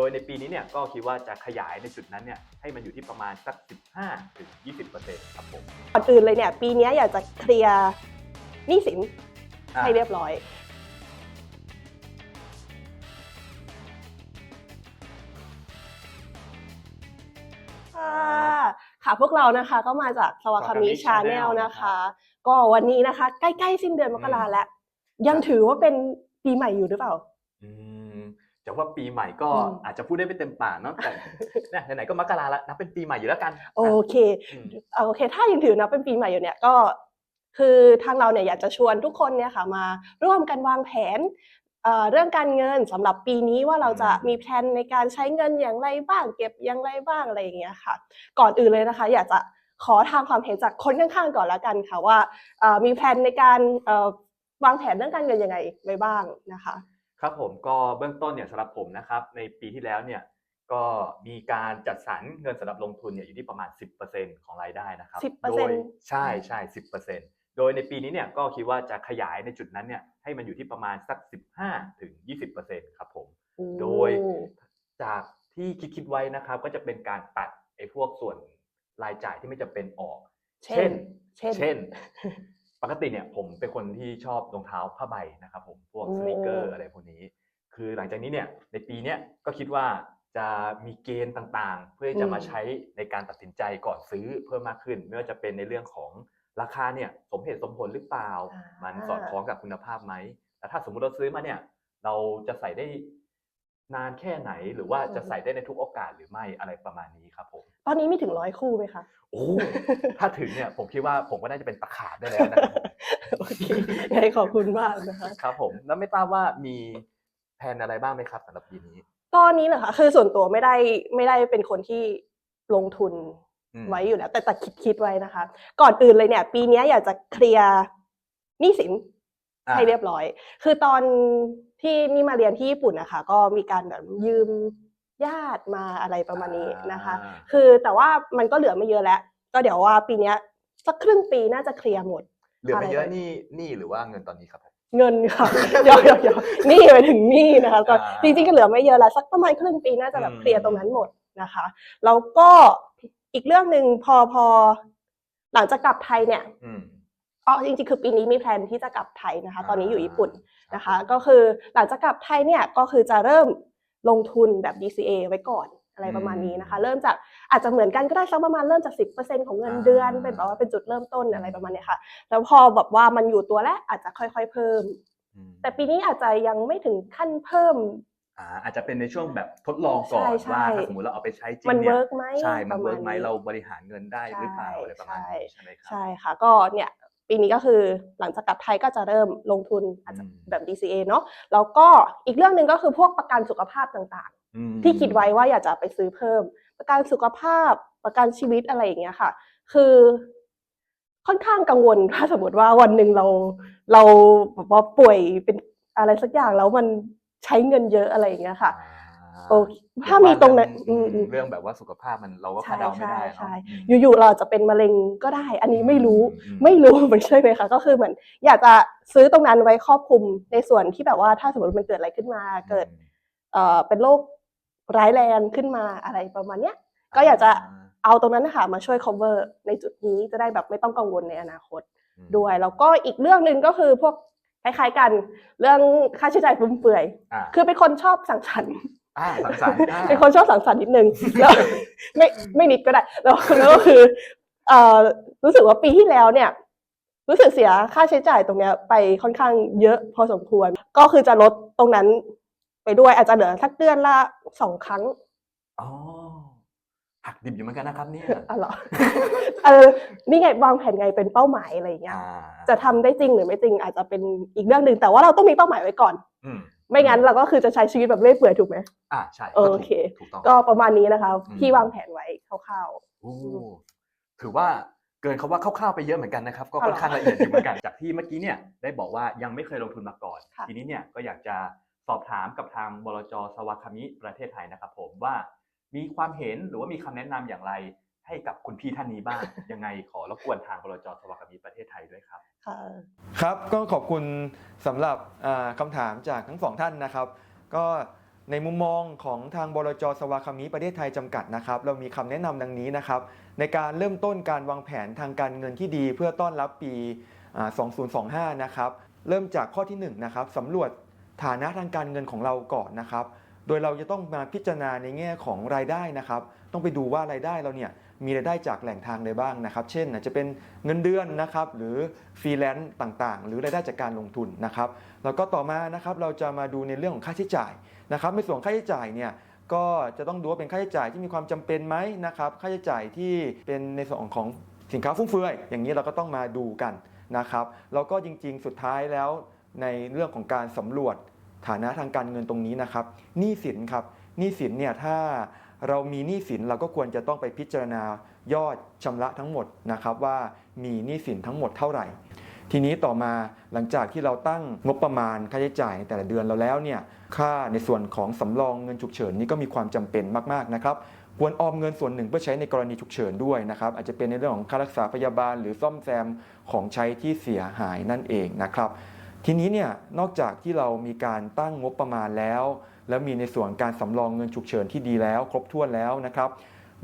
โดยในปีนี้เนี่ยก็คิดว่าจะขยายในจุดนั้นเนี่ยให้มันอยู่ที่ประมาณสัก 15ถึง20%ครับผมก่อนอื่นเลยเนี่ยปีนี้อยากจะเคลียร์หนี้สินอะให้เรียบร้อยค่ะค่ะพวกเรานะคะก็มาจากสวาคามิ Swakami ชาแนล Channel นะคะ ก็วันนี้นะคะ ใกล้ๆสิ้นเดือนมกราแล้ว ยังถือว่าเป็นปีใหม่อยู่หรือเปล่าอืม จะว่าปีใหม่ก็อืมอาจจะพูดได้ไม่เต็มปากเนาะแต่เนี่ยไหนๆก็มกราแล้วนับเป็นปีใหม่อยู่แล้วกัน โอเคอืมเอาโอเค ถ้ายังถือนะเป็นปีใหม่อยู่เนี่ยก็ คือทางเราเนี่ยอยากจะชวนทุกคนเนี่ยค่ะมาร่วมกันวางแผนเอ่อเรื่องการเงินสำหรับปีนี้ว่าเราจะมีแผนในการใช้เงินอย่างไรบ้าง เก็บอย่างไรบ้างอะไรอย่างเงี้ยค่ะ ก่อนอื่นเลยนะคะ อยากจะขอทางความเห็นจากคนข้างๆก่อนแล้วกันค่ะว่าเอ่อมีแผนในการเอ่อวางแผนเรื่องการเงินยังไงไว้บ้างนะคะ ครับผมก็เบื้องต้นเนี่ยสำหรับผมนะครับในปีที่แล้วเนี่ยก็มีการจัดสรรเงินสำหรับลงทุนเนี่ยอยู่ที่ประมาณ 10%ของรายได้นะครับ10%โดยใช่ใช่10%โดยในปีนี้เนี่ยก็คิดว่าจะขยายในจุดนั้นเนี่ยให้มันอยู่ที่ประมาณสัก 15ถึง20%ครับผมโดยจากที่คิดคิดๆไว้นะครับ ก็จะเป็นการตัดไอ้พวกส่วนรายจ่ายที่ไม่จำเป็นออก เช่น เช่นเช่น ปกติเนี่ยผมเป็นคนที่ชอบรองเท้าผ้าใบนะครับผมพวกอืมสนิเกอร์อะไรพวกนี้ คือหลังจากนี้เนี่ยในปีเนี้ยก็คิดว่าจะมีเกณฑ์ต่างๆ เพื่อที่จะมาใช้ในการตัดสินใจก่อนซื้อเพิ่มมากขึ้น ไม่ว่าจะเป็นในเรื่องของราคาเนี่ยสมเหตุสมผลหรือเปล่าอ่ามัมันสอดคล้องกับคุณภาพไหมแต่ถ้าสมมุติเราซื้อมาเนี่ยเราจะใส่ได้ นานแค่ไหนหรือว่าจะใส่ได้ในทุกโอกาสหรือไม่อะไรประมาณนี้ครับผมตอนนี้มีถึงร้อยคู่ไหมคะโอ้ถ้าถึงเนี่ยผมคิดว่าผมก็น่าจะเป็นตะขาบได้แล้วนะครับผมโอเคไงขอบคุณมากนะคะครับผมแล้วไม่ทราบว่ามีแผนอะไรบ้างไหมครับสำหรับปีนี้ ตอนนี้เหรอคะคือส่วนตัวไม่ได้ไม่ได้เป็นคนที่ลงทุนอืมไว้อยู่แล้ว แต่แต่คิดคิดไว้นะคะ ก่อนอื่นเลยเนี่ย ปีนี้อยากจะเคลียร์หนี้สินอะให้เรียบร้อย คือตอน ที่นี่มาเรียนที่ญี่ปุ่นนะคะ ก็มีการแบบยืมญาติมาอะไรประมาณนี้นะคะอ่าคือแต่ว่ามันก็เหลือไม่เยอะแล้ว ก็เดี๋ยวว่าปีเนี้ยสักครึ่งปีน่าจะเคลียร์หมด เหลือไม่เยอะอะไรนี่นี่หรือว่าเงินตอนนี้ครับผมเงินค่ะเดี๋ยวเดี๋ยวเดี๋ยวหนี่ไปถึงหนี้นะคะก็อ่าจริงๆก็เหลือไม่เยอะแล้วสักประมาณครึ่งปีน่าจะแบบอืมเคลียร์ตรงนั้นหมดนะคะแล้วก็อีกเรื่องหนึ่งพอพอหลังจากกลับไทยเนี่ย อืมอ๋อจริงๆคือปีนี้มีแพลนที่จะกลับไทยนะคะ ตอนนี้อยู่ญี่ปุ่นรับนะคะ ก็คือหลังจากกลับไทยเนี่ยก็คือจะเริ่มลงทุนแบบ DCA ไว้ก่อนอะไรประมาณนี้นะคะ เริ่มจากอาจจะเหมือนกันก็ได้สักประมาณเริ่มจาก 10%ของเงินเดือน เป็นแบบว่าเป็นจุดเริ่มต้นอะไรประมาณเนี้ยค่ะ แล้วพอแบบว่ามันอยู่ตัวแล้วอาจจะค่อยๆเพิ่มอืมแต่ปีนี้อาจจะยังไม่ถึงขั้นเพิ่มอ่าอาจจะเป็นในช่วงแบบทดลองก่อนใช่ใช่ว่าถ้าสมมติเราเอาไปใช้จริงมันเนี่ยเวิร์กไหมใช่ มันประเวิร์กไหมนี้เราบริหารเงินได้หรือเปล่าใช่อะไรประมาณนี้ใช่ไหมครับใช่ค่ะก็เนี่ย ปีนี้ก็คือหลังจากกลับไทยก็จะเริ่มลงทุนอาจจะอืมแบบ DCA เนาะแล้วก็อีกเรื่องหนึ่งก็คือพวกประกันสุขภาพต่างอืมๆที่คิดไว้ว่าอยากจะไปซื้อเพิ่ม ประกันสุขภาพประกันชีวิตอะไรอย่างเงี้ยค่ะ คือค่อนข้างกังวลถ้าสมมติว่าวันหนึ่งเราเราแบบว่าป่วยเป็นอะไรสักอย่างแล้วมันใช้เงินเยอะอะไรอย่างเงี้ยค่ะอ่า โอเคถ้ามีตรงนั้นอืมอืม เรื่องแบบว่าสุขภาพมันเราก็ใช่คาดเดาไม่ได้ใช่เนาะใช่อืมอยู่ๆเราจะเป็นมะเร็งก็ได้ อันนี้ไม่รู้ อืมไม่รู้เหมือนใช่ไหมคะก็คือเหมือน อยากจะซื้อตรงนั้นไว้ครอบคลุมในส่วนที่แบบว่าถ้าสมมติมันเกิดอะไรขึ้นมาเกิด เอ่อเป็นโรคร้ายแรงขึ้นมาอะไรประมาณเนี้ย ก็อยากจะ เอาตรงนั้นนะคะมาช่วย cover ในจุดนี้จะได้แบบไม่ต้องกังวลในอนาคตอืมด้วย แล้วก็อีกเรื่องหนึ่งก็คือพวกคล้ายๆกัน เรื่องค่าใช้จ่ายฟุ่มเฟือยอ่าคือเป็นคนชอบสังสรรค์ อ่าสังสรรค์อ่าเป็นคนชอบสังสรรค์นิดนึงแล้วไม่ไม่นิดก็ได้แล้วแล้วก็คือเอ่อรู้สึกว่าปีที่แล้วเนี่ย รู้สึกเสียค่าใช้จ่ายตรงเนี้ยไปค่อนข้างเยอะพอสมควร ก็คือจะลดตรงนั้นไปด้วยอาจจะเหลือสักเดือนละสองครั้งอ๋อหักดิบอยู่เหมือนกันนะครับเนี่ยอ๋อเหรอเออนี่ไงวางแผนไงเป็นเป้าหมายอะไรอย่างเงี้ย อ่าจะทำได้จริงหรือไม่จริงอาจจะเป็นอีกเรื่องหนึ่งแต่ว่าเราต้องมีเป้าหมายไว้ก่อน อืม ไม่งั้นเราก็คือจะใช้ชีวิตแบบเรื่อยเปื่อยถูกไหมอ่าใช่โอก็ถูกเค ถูกต้อง ก็ประมาณนี้นะคะอืมที่วางแผนไว้คร่าวโอ้ถือว่าเกินคาว่าคร่าวๆไปเยอะเหมือนกันนะครับ ก็อ๋อค่อนข้างละเอียดอยู่เหมือนกันจากที่เมื่อกี้เนี่ยได้บอกว่ายังไม่เคยลงทุนมาก่อนค่ะทีนี้เนี่ยก็อยากจะสอบถามกับทางบลจสวาคามิประเทศไทยนะครับผมว่ามีความเห็นหรือว่ามีคำแนะนำอย่างไร ให้กับคุณพี่ท่านนี้บ้าง ยังไงขอรบกวนทางบลจสวาคามิประเทศไทยด้วยครับๆค่ะครับก็ขอบคุณสำหรับอ่าคำถามจากทั้งสองท่านนะครับ ก็ในมุมมองของทางบลจสวาคามิประเทศไทยจำกัดนะครับ เรามีคำแนะนำดังนี้นะครับ ในการเริ่มต้นการวางแผนทางการเงินที่ดี เพื่อต้อนรับปีอ่า2025 นะครับ เริ่มจากข้อที่1นะครับสำรวจฐานะทางการเงินของเราก่อนนะครับ โดยเราจะต้องมาพิจารณาในแง่ของรายได้นะครับ ต้องไปดูว่ารายได้เราเนี่ย มีรายได้จากแหล่งทางใดบ้างนะครับ เช่นอาจจะเป็นเงินเดือนนะครับหรือฟรีแลนซ์ต่างๆ หรือรายได้จากการลงทุนนะครับแล้วก็ต่อมานะครับเราจะมาดูในเรื่องของค่าใช้จ่ายนะครับในส่วนค่าใช้จ่ายเนี่ยก็จะต้องดูว่าเป็นค่าใช้จ่ายที่มีความจำเป็นไหมนะครับค่าใช้จ่ายที่เป็นในส่วนของสินค้าฟุ่มเฟือยอย่างนี้เราก็ต้องมาดูกันนะครับแล้วก็จริงๆสุดท้ายแล้วในเรื่องของการสำรวจฐานะทางการเงินตรงนี้นะครับหนี้สินครับหนี้สินเนี่ยถ้า เรามีหนี้สินเราก็ควรจะต้องไปพิจารณายอดชำระทั้งหมดนะครับว่ามีหนี้สินทั้งหมดเท่าไหร่ ทีนี้ต่อมาหลังจากที่เราตั้งงบประมาณค่าใช้จ่ายในแต่ละเดือนเราแล้วเนี่ยค่าในส่วนของสำรองเงินฉุกเฉินนี่ก็มีความจำเป็นมากๆนะครับควรออมเงินส่วนหนึ่งเพื่อใช้ในกรณีฉุกเฉินด้วยนะครับ อาจจะเป็นในเรื่องของค่ารักษาพยาบาล หรือซ่อมแซมของใช้ที่เสียหายนั่นเองนะครับ ทีนี้เนี่ยนอกจากที่เรามีการตั้งงบประมาณแล้ว แล้วมีในส่วนการสำรองเงินฉุกเฉินที่ดีแล้ว ครบถ้วนแล้วนะครับ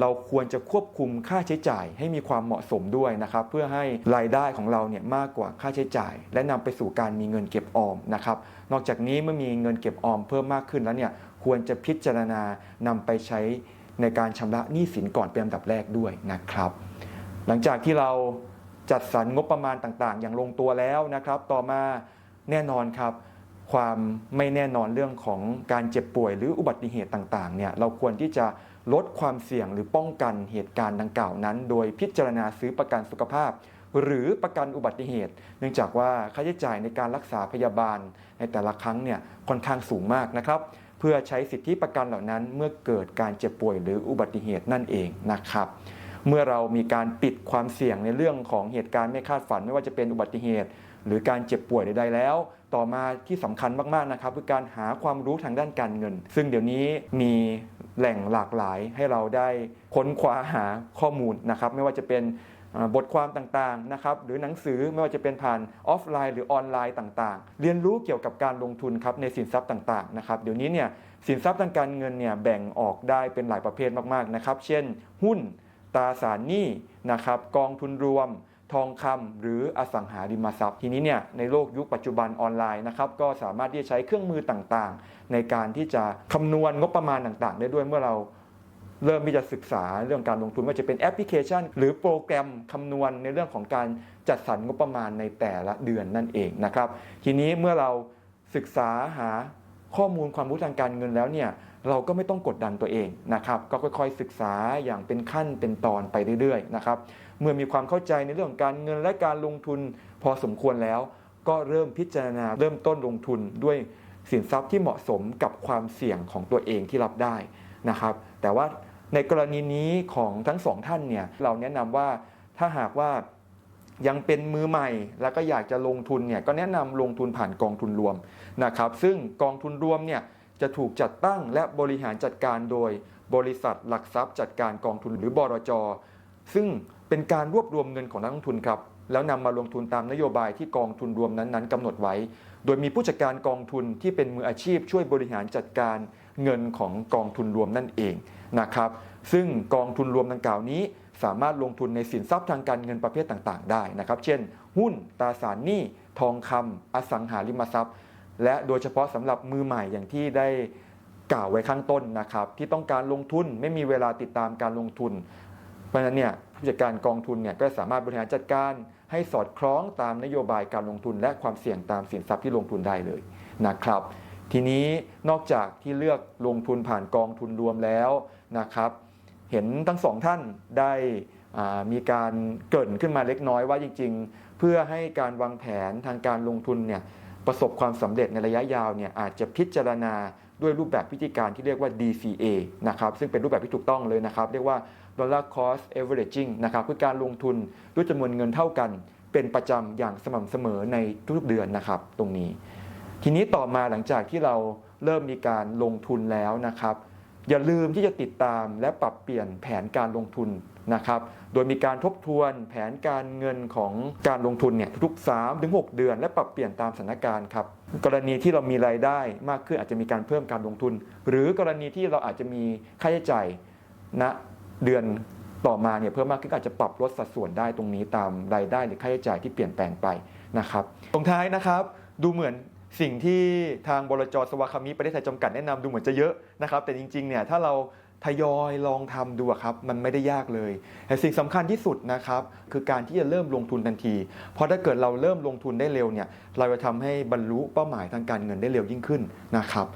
เราควรจะควบคุมค่าใช้จ่ายให้มีความเหมาะสมด้วยนะครับ เพื่อให้รายได้ของเราเนี่ยมากกว่าค่าใช้จ่าย และนำไปสู่การมีเงินเก็บออมนะครับ นอกจากนี้เมื่อมีเงินเก็บออมเพิ่มมากขึ้นแล้วเนี่ยควรจะพิจารณานำไปใช้ในการชำระหนี้สินก่อนเป็นอันดับแรกด้วยนะครับ หลังจากที่เราจัดสรรงบประมาณต่างๆ อย่างลงตัวแล้วนะครับ ต่อมาแน่นอนครับ ความไม่แน่นอนเรื่องของการเจ็บป่วยหรืออุบัติเหตุต่างๆเนี่ยเราควรที่จะลดความเสี่ยงหรือป้องกันเหตุการณ์ดังกล่าวนั้น โดยพิจารณาซื้อประกันสุขภาพ หรือประกันอุบัติเหตุ เนื่องจากว่าค่าใช้จ่ายในการรักษาพยาบาล ในแต่ละครั้งเนี่ยค่อนข้างสูงมากนะครับ เพื่อใช้สิทธิประกันเหล่านั้นเมื่อเกิดการเจ็บป่วยหรืออุบัติเหตุนั่นเองนะครับเมื่อเรามีการปิดความเสี่ยงในเรื่องของเหตุการณ์ไม่คาดฝัน ไม่ว่าจะเป็นอุบัติเหตุ หรือการเจ็บป่วยใดๆแล้ว ต่อมาที่สำคัญมากๆนะครับคือการหาความรู้ทางด้านการเงิน ซึ่งเดี๋ยวนี้มีแหล่งหลากหลายให้เราได้ค้นคว้าหาข้อมูลนะครับ ไม่ว่าจะเป็นบทความต่างๆนะครับหรือหนังสือไม่ว่าจะเป็นผ่านออฟไลน์หรือออนไลน์ต่างๆ เรียนรู้เกี่ยวกับการลงทุนครับในสินทรัพย์ต่างๆนะครับเดี๋ยวนี้เนี่ยสินทรัพย์ทางการเงินเนี่ยแบ่งออกได้เป็นหลายประเภทมากๆนะครับเช่น หุ้นตราสารหนี้นะครับกองทุนรวม ทองคำหรืออสังหาริมทรัพย์ ทีนี้เนี่ยในโลกยุคปัจจุบันออนไลน์นะครับก็สามารถที่จะใช้เครื่องมือต่างๆ ในการที่จะคำนวณงบประมาณต่างๆ ได้ด้วยเมื่อเราเริ่มที่จะศึกษาเรื่องการลงทุนว่าจะเป็นแอปพลิเคชัน หรือโปรแกรมคำนวณในเรื่องของการจัดสรรงบประมาณในแต่ละเดือนนั่นเองนะครับ ทีนี้เมื่อเราศึกษาหาข้อมูลความรู้ทางการเงินแล้วเนี่ยเราก็ไม่ต้องกดดันตัวเองนะครับ ก็ค่อยๆศึกษาอย่างเป็นขั้นเป็นตอนไปเรื่อยๆนะครับ เมื่อมีความเข้าใจในเรื่องของการเงินและการลงทุนพอสมควรแล้ว ก็เริ่มพิจารณาเริ่มต้นลงทุนด้วยสินทรัพย์ที่เหมาะสมกับความเสี่ยงของตัวเองที่รับได้นะครับ แต่ว่าในกรณีนี้ของทั้งสองท่านเนี่ยเราแนะนำว่าถ้าหากว่ายังเป็นมือใหม่แล้วก็อยากจะลงทุนเนี่ยก็แนะนำลงทุนผ่านกองทุนรวมนะครับ ซึ่งกองทุนรวมเนี่ยจะถูกจัดตั้งและบริหารจัดการโดยบริษัทหลักทรัพย์จัดการกองทุนหรือบรจซึ่ง เป็นการรวบรวมเงินของนักลงทุนครับแล้วนำมาลงทุนตามนโยบายที่กองทุนรวมนั้นๆกำหนดไว้ โดยมีผู้จัดการกองทุนที่เป็นมืออาชีพช่วยบริหารจัดการเงินของกองทุนรวมนั่นเองนะครับ ซึ่งกองทุนรวมดังกล่าวนี้ สามารถลงทุนในสินทรัพย์ทางการเงินประเภทต่างๆ ได้นะครับ เช่น หุ้นตราสารหนี้ ทองคำอสังหาริมทรัพย์ และโดยเฉพาะสำหรับมือใหม่อย่างที่ได้กล่าวไว้ข้างต้นนะครับ ที่ต้องการลงทุนไม่มีเวลาติดตามการลงทุนเพราะฉะนั้นเนี่ย ผู้จัดการกองทุนเนี่ยก็สามารถบริหารจัดการให้สอดคล้องตามนโยบายการลงทุน และความเสี่ยงตามสินทรัพย์ที่ลงทุนได้เลยนะครับ ทีนี้นอกจากที่เลือกลงทุนผ่านกองทุนรวมแล้วนะครับ เห็นทั้งสองท่านได้มีการเกริ่นขึ้นมาเล็กน้อยว่าจริง ๆ เพื่อให้การวางแผนทางการลงทุนเนี่ยประสบความสำเร็จในระยะยาวเนี่ยอาจจะพิจารณาด้วยรูปแบบวิธีการที่เรียกว่า DCA นะครับซึ่งเป็นรูปแบบที่ถูกต้องเลยนะครับ เรียกว่า dollar cost averaging นะครับคือการลงทุนด้วยจำนวนเงินเท่ากัน เป็นประจำอย่างสม่ำเสมอในทุกๆเดือนนะครับ ตรงนี้ ทีนี้ต่อมาหลังจากที่เราเริ่มมีการลงทุนแล้วนะครับ อย่าลืมที่จะติดตามและปรับเปลี่ยนแผนการลงทุนนะครับ โดยมีการทบทวนแผนการเงินของการลงทุนเนี่ยทุกๆ3-6เดือน และปรับเปลี่ยนตามสถานการณ์ครับ กรณีที่เรามีรายได้มากขึ้นอาจจะมีการเพิ่มการลงทุน หรือกรณีที่เราอาจจะมีค่าใช้จ่ายณ เดือนต่อมาเนี่ยเพิ่มมากขึ้นอาจจะปรับลดสัดส่วนได้ตรงนี้ตามรายได้หรือค่าใช้จ่ายที่เปลี่ยนแปลงไปนะครับตรงท้ายนะครับดูเหมือนสิ่งที่ทางบลจสวาคามิประเทศไทยจำกัดแนะนำดูเหมือนจะเยอะนะครับ แต่จริงๆเนี่ยถ้าเราทยอยลองทำดูอะครับมันไม่ได้ยากเลยแต่สิ่งสำคัญที่สุดนะครับคือการที่จะเริ่มลงทุนทันที เพราะถ้าเกิดเราเริ่มลงทุนได้เร็วเนี่ยเราจะทำให้บรรลุเป้าหมายทางการเงินได้เร็วยิ่งขึ้นนะครับ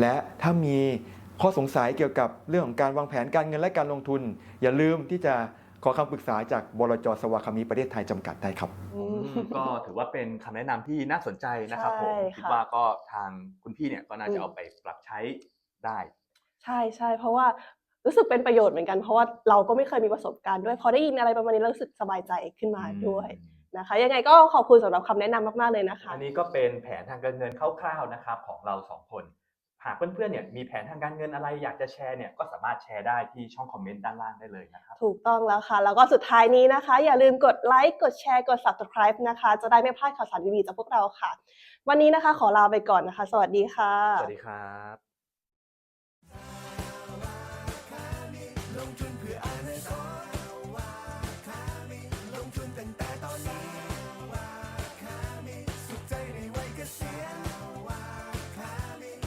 และถ้ามี ข้อสงสัยเกี่ยวกับเรื่องของการวางแผนการเงินและการลงทุน อย่าลืมที่จะขอคำปรึกษาจากบลจสวาคามิประเทศไทยจำกัดได้ครับอือืมมก็ถือว่าเป็นคำแนะนำที่น่าสนใจนะครับผมใช่คิดค่ะ ว่าก็ทางคุณพี่เนี่ยก็น่าอืจะมเอาไปปรับใช้ได้ ใช่ใช่เพราะว่ารู้สึกเป็นประโยชน์เหมือนกันเพราะว่าเราก็ไม่เคยมีประสบการณ์ด้วยพอได้ยินอะไรประมาณนี้เรารู้สึกสบายใจขึ้นมาด้วยนะคะ ยังไงก็ขอบคุณสำหรับคำแนะนำมากๆเลยนะคะ อันนี้ก็เป็นแผนทางการเงินคร่าวๆนะครับของเราสองคน หากเพื่อนๆเนี่ยมีแผนทางการเงินอะไรอยากจะแชร์เนี่ยก็สามารถแชร์ได้ที่ช่องคอมเมนต์ด้านล่างได้เลยนะครับถูกต้องแล้วค่ะ แล้วก็สุดท้ายนี้นะคะ อย่าลืมกดไลค์กดแชร์กด subscribe นะคะ จะได้ไม่พลาดข่าวสารดีๆจากพวกเราค่ะ วันนี้นะคะขอลาไปก่อนนะคะ สวัสดีค่ะ สวัสดีครับ